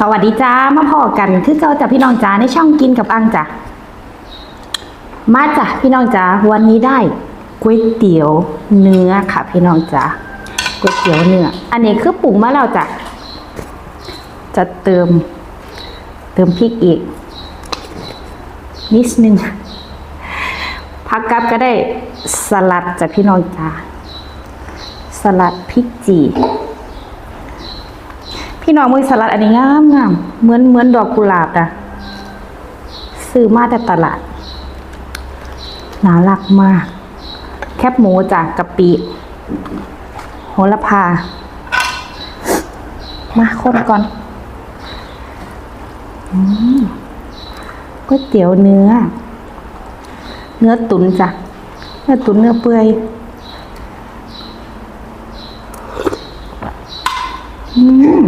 สวัสดีจ้ามาพอกันคือเก่าจะพี่น้องจ้าในช่องกินกับอังจ้ะมาจ้ะพี่น้องจ้าวันนี้ได้ก๋วยเตี๋ยวเนื้อค่ะ พี่น้องจ้าก๋วยเตี๋ยวเนื้ออันนี้คือปรุงมาแล้วจ้ะจะเติม เติมพริกอีก นิดนึงพักกับก็ได้สลัดจ้ะพี่น้องจ้าสลัดพริกจี พี่น้องมือสลัดอันนี้งามงามเหมือนเหมือนดอกกุหลาบนะซื้อมาแต่ตลาดน่ารักมาก แคบหมูจากกะปิ โหระพา มาคนก่อนอก๋วยเตี๋ยวเนื้อ เนื้อตุ๋นจ้ะ เนื้อตุ๋นเนื้อเปื่อย อืม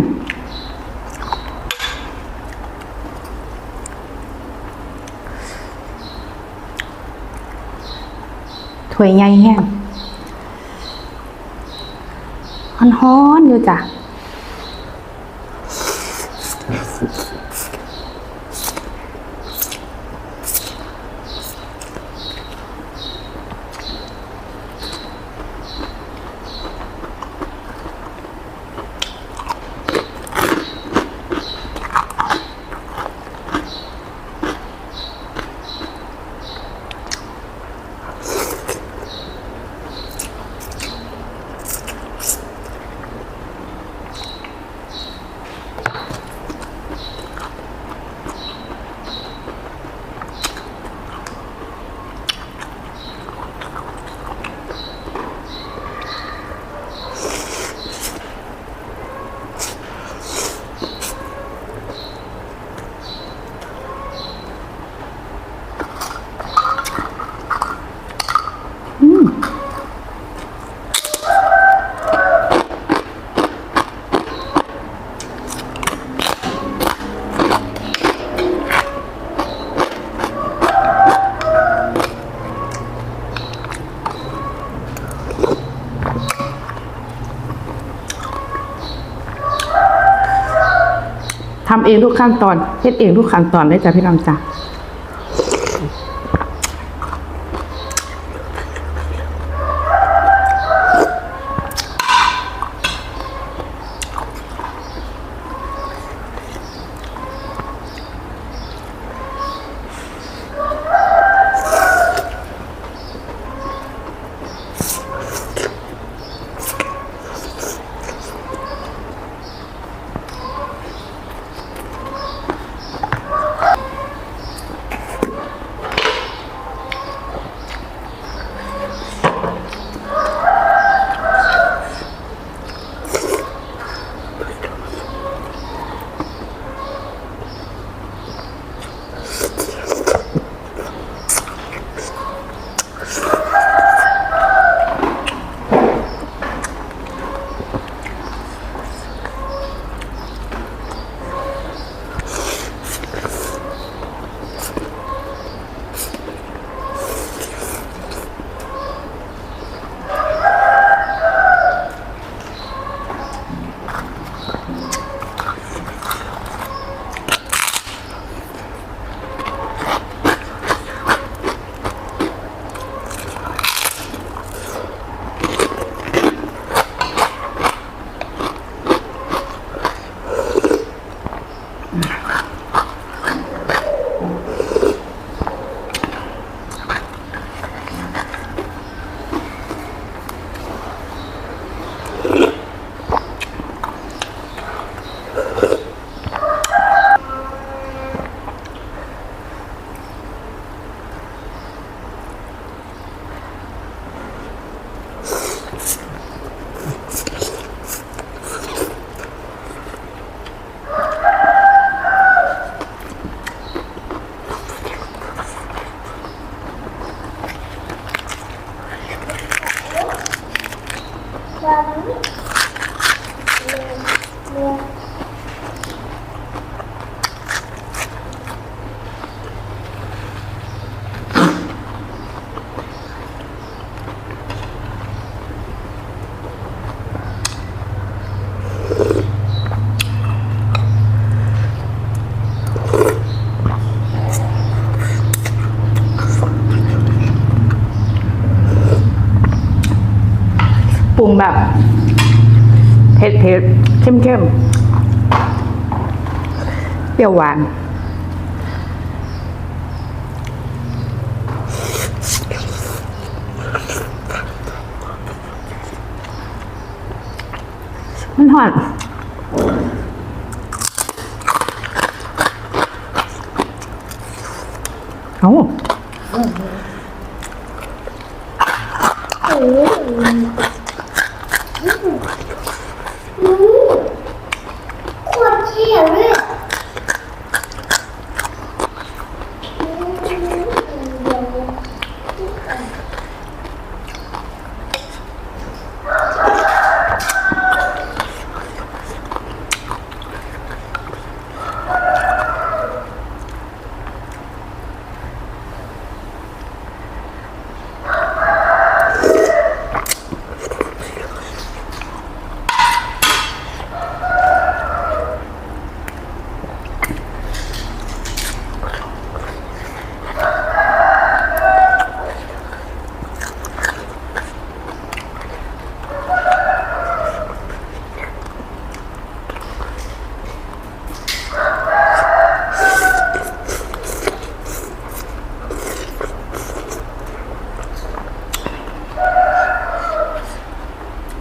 ถ้วยใหญ่แห้งฮ้อนๆอยู่จ้ะ ทำ เองทุกขั้นตอนเฮ็ดเองทุกขั้นตอนได้จ้ะพี่น้องจ้ะ Mm-hmm. งแบบเผ็ดเผ็ดเข้มเข้มเปรี้ยวหวานมันหอนเอา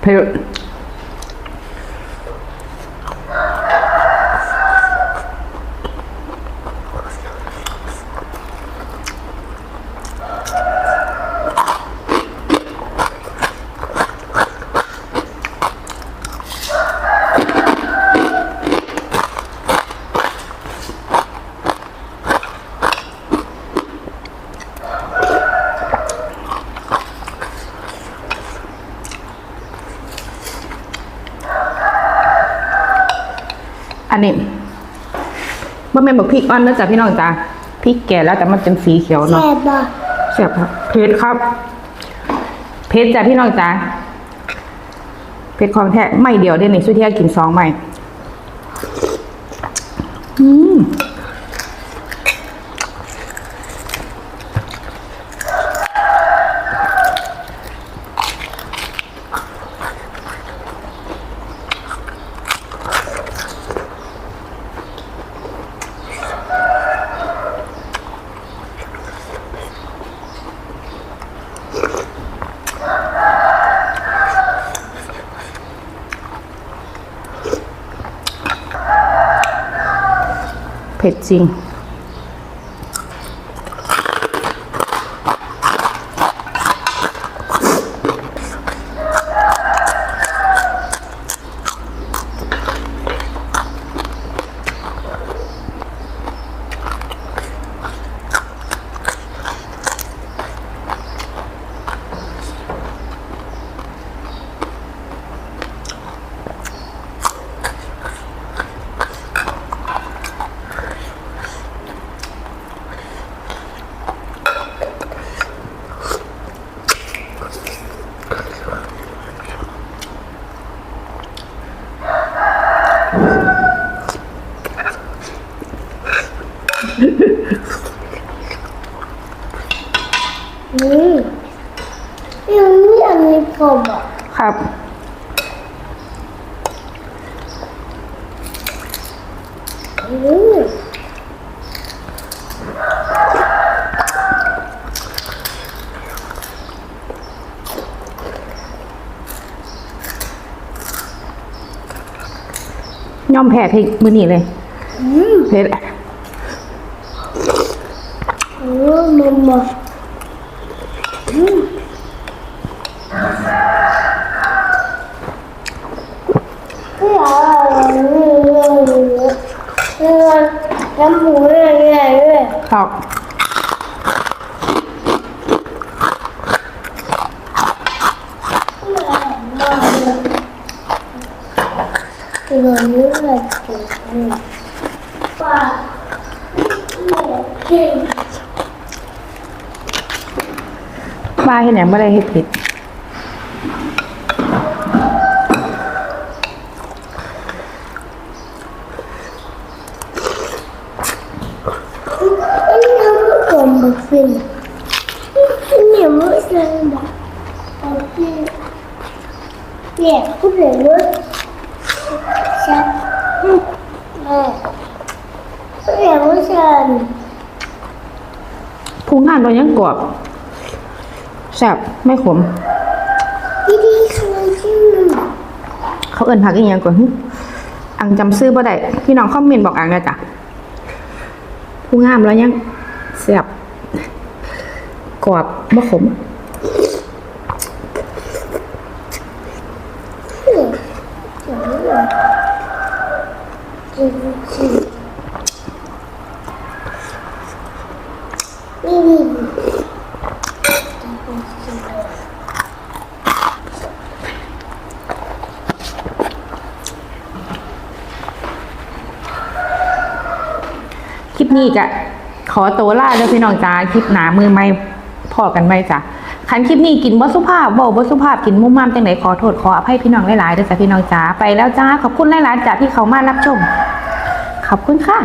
เผ็ อันนี้มันเป็นแบบพริกอ่อนนะจ๊ะพี่น้องจ้าพริกแก่แล้วแต่มันเป็นสีเขียวเนาะแซ่บอะเสียบครับเผ็ดครับเผ็ดจ้ะพี่น้องจ้าเผ็ดของแท้ไม่เดียวได้ในสุดที่กินสองใหม่อืม ผ็ดจริง อืมยังมีอันนี้ผมอะ ครับ อืม ย่อมแพ้พริกมือนี่เลยอืมเผ็ดอืมมัมมาอืมไม่เอาอะไรเลยเนื้อน้ำหมูเรื่อยๆเลย ครับ เงินเรื่อยๆเก่ง ป้าเห็นอย่างไม่ได้เห็ดเผ็ด อันนี้ทำให้ผมแบบฟินอันนี้ไม่ใช่แบบเอาที่ เนี่ยพูดเลยว่าฉัน แม่พูดเลยว่าฉันพุงงานเรายังกรอบแซ่บไม่ขมดีดีเคยชื่อมันเขาเอิ้นผักอีหยังก่อนหึอังจำซื้อบ่ได้พี่น้องคอมเมนต์บอกอังนะจ้ะผู้งามแล้วยังแซ่บกรอบบ่ขม เนี่ยจะไม่หรอจริงจริง นี่นี่คลิปนี้จะขอตัวลาเด้อพี่น้องจ้าคลิปหนามือไม่พอกันไหมจ้ะ คันคลิปนี้กินบ่สุภาพบ่บ่สุภาพกินมุมมามจังไหนขอโทษขออภัยพี่น้องหลายๆด้อจ้ะพี่น้องจ้าไปแล้วจ้าขอบคุณหลายๆจ้าที่เขามารับชม ขอบคุณค่ะ